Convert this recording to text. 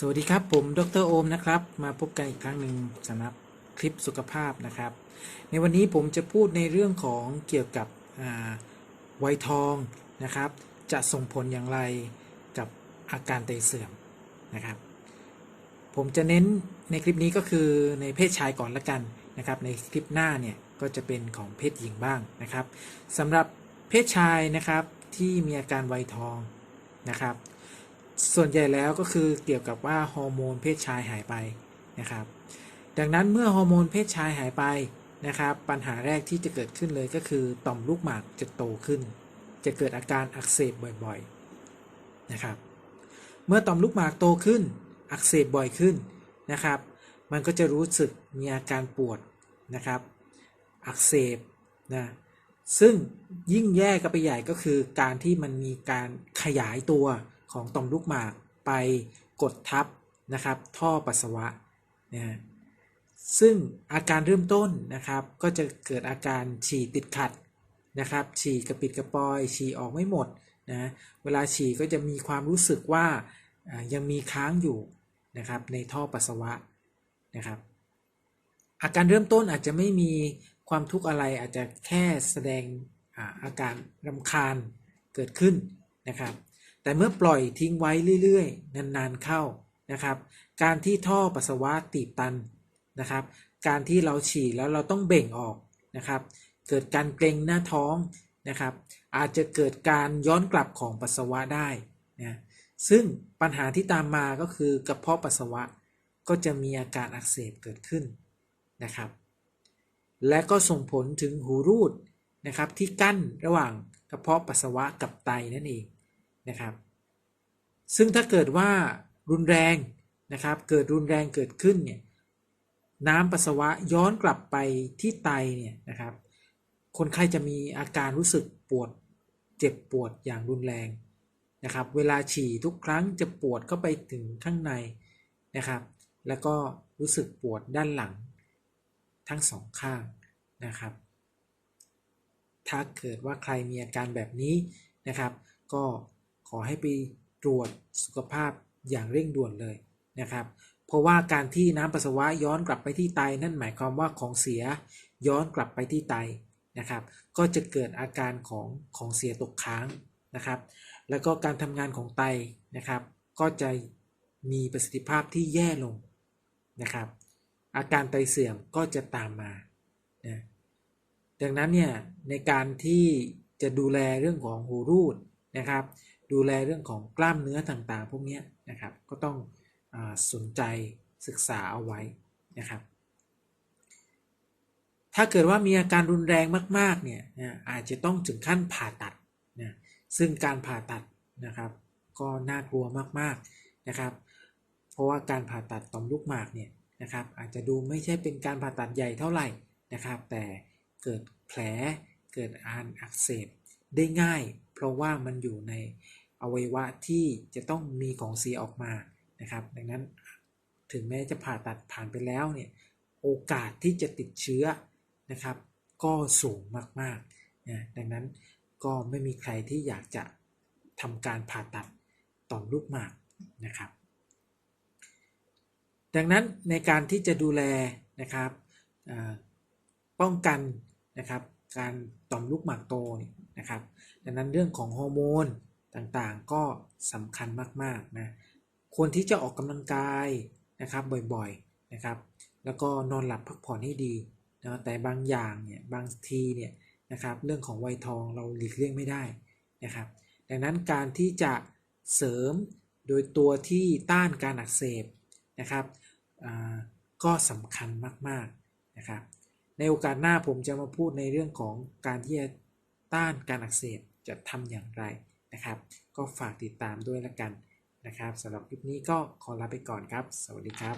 สวัสดีครับ ผมดรโอมนะครับ มาพบกันอีกครั้งหนึ่งสำหรับคลิปสุขภาพนะครับ ในวันนี้ผมจะพูดในเรื่องของเกี่ยวกับวัยทองนะครับ จะส่งผลอย่างไรกับอาการไตเสื่อมนะครับ ผมจะเน้นในคลิปนี้ก็คือในเพศชายก่อนละกันนะครับ ในคลิปหน้าเนี่ยก็จะเป็นของเพศหญิงบ้างนะครับสำหรับเพศชายนะครับที่มีอาการวัยทองนะครับ ส่วนใหญ่แล้วก็คือเกี่ยวกับว่าฮอร์โมนเพศชายหายไปนะครับ ดังนั้นเมื่อฮอร์โมนเพศชายหายไปนะครับ ปัญหาแรกที่จะเกิดขึ้นเลยก็คือต่อมลูกหมากจะโตขึ้น จะเกิดอาการอักเสบบ่อยๆนะครับ เมื่อต่อมลูกหมากโตขึ้น อักเสบบ่อยขึ้นนะครับ มันก็จะรู้สึกมีอาการปวดนะครับ อักเสบนะซึ่งยิ่งแย่ก็ไปใหญ่ก็คือการที่มันมีการขยายตัว ของต่อมลูกหมากไปกดทับนะครับท่อปัสสาวะนะฮะซึ่งอาการเริ่มต้นนะครับ ก็จะเกิดอาการฉี่ติดขัดนะครับ ฉี่กระปิดกระปอย ฉี่ออกไม่หมดนะเวลาฉี่ก็จะมีความรู้สึกว่ายังมีค้างอยู่นะครับในท่อปัสสาวะนะครับอาการเริ่มต้นอาจจะไม่มีความทุกข์อะไรอาจจะแค่แสดงอาการรำคาญเกิดขึ้นนะครับ แต่เมื่อปล่อยทิ้งไว้เรื่อยๆ นานๆเข้านะครับ การที่ท่อปัสสาวะตีบตันนะครับ การที่เราฉี่แล้วเราต้องเบ่งออกนะครับ เกิดการเกร็งหน้าท้องนะครับ อาจจะเกิดการย้อนกลับของปัสสาวะได้นะซึ่งปัญหาที่ตามมาก็คือกระเพาะปัสสาวะก็จะมีอาการอักเสบเกิดขึ้นนะครับ และก็ส่งผลถึงหูรูดนะครับที่กั้นระหว่างกระเพาะปัสสาวะกับไตนั่นเอง นะครับ ซึ่งถ้าเกิดว่ารุนแรงนะครับ เกิดรุนแรงเกิดขึ้นเนี่ยน้ำปัสสาวะย้อนกลับไปที่ไตเนี่ยนะครับ คนไข้จะมีอาการรู้สึกปวดเจ็บปวดอย่างรุนแรงนะครับ เวลาฉี่ทุกครั้งจะปวดเข้าไปถึงข้างในนะครับ แล้วก็รู้สึกปวดด้านหลังทั้งสองข้างนะครับ ถ้าเกิดว่าใครมีอาการแบบนี้นะครับ ก็ ขอให้ไปตรวจสุขภาพอย่างเร่งด่วนเลยนะครับ เพราะว่าการที่น้ำปัสสาวะย้อนกลับไปที่ไต นั่นหมายความว่าของเสียย้อนกลับไปที่ไตนะครับ ก็จะเกิดอาการของของเสียตกค้างนะครับ แล้วก็การทำงานของไตนะครับ ก็จะมีประสิทธิภาพที่แย่ลงนะครับ อาการไตเสื่อมก็จะตามมานะดังนั้นเนี่ยในการที่จะดูแลเรื่องของหูรูดนะครับ ดูแลเรื่องของกล้ามเนื้อต่างๆ พวกนี้นะครับ ก็ต้องอสนใจศึกษาเอาไว้นะครับ ถ้าเกิดว่ามีอาการรุนแรงมาก ๆ เนี่ยนะอาจจะต้องถึงขั้นผ่าตัดนะซึ่งการผ่าตัดนะครับ ก็น่ากลัวมากๆนะครับ เพราะว่าการผ่าตัดต่อมลูกหมากเนี่ยนะครับ อาจจะดูไม่ใช่เป็นการผ่าตัดใหญ่เท่าไหร่นะครับ แต่เกิดแผลเกิดอานอักเสบ ได้ง่าย เพราะว่ามันอยู่ในอวัยวะที่จะต้องมีของเสียออกมานะครับ ดังนั้นถึงแม้จะผ่าตัดผ่านไปแล้วเนี่ยโอกาสที่จะติดเชื้อนะครับ ก็สูงมากๆนะดังนั้นก็ไม่มีใครที่อยากจะทำการผ่าตัดต่อมลูกหมากนะครับ ดังนั้นในการที่จะดูแลนะครับป้องกันนะครับ การต่อมลูกหมากโตนี่นะครับ ดังนั้นเรื่องของฮอร์โมนต่างๆก็สำคัญมากๆนะควรที่จะออกกำลังกายนะครับบ่อยๆนะครับ แล้วก็นอนหลับพักผ่อนให้ดีนะแต่บางอย่างเนี่ยบางทีเนี่ยนะครับเรื่องของวัยทองเราหลีกเลี่ยงไม่ได้นะครับ ดังนั้นการที่จะเสริมโดยตัวที่ต้านการอักเสบนะครับก็สำคัญมากๆนะครับ ในโอกาสหน้าผมจะมาพูดในเรื่องของการที่จะต้านการอักเสบจะทำอย่างไรนะครับ ก็ฝากติดตามด้วยละกันนะครับสำหรับคลิปนี้ก็ขอลาไปก่อนครับ สวัสดีครับ